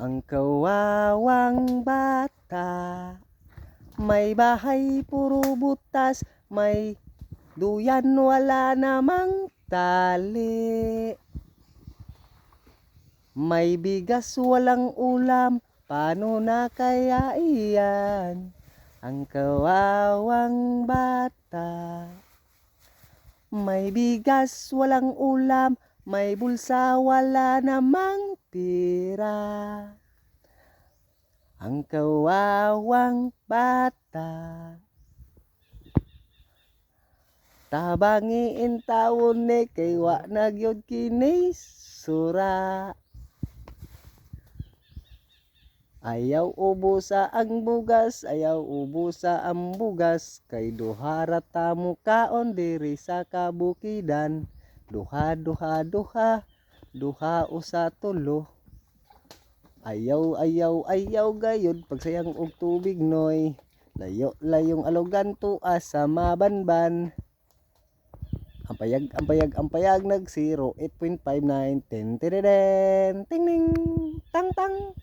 Ang kawawang bata May bahay puro butas May duyan wala namang tali. May bigas walang ulam Paano na kaya iyan? Ang kawawang bata May bigas walang ulam May bulsa wala namang pira. Ang kawawang bata. Tabangiin taon ni kay wa nagyod kini sura Ayaw ubusa ang bugas, ayaw ubusa ang bugas. Kay duhara tamo kaon diri sa kabukidan. Duha, duha, duha, duha usa tulo. Ayaw, ayaw, ayaw gayod pagsayang og tubig noy. Layo layong alogan tuas sa mabanban Ampayag, ampayag, ampayag nag 0 8.59 ten tereren ting ning tang tang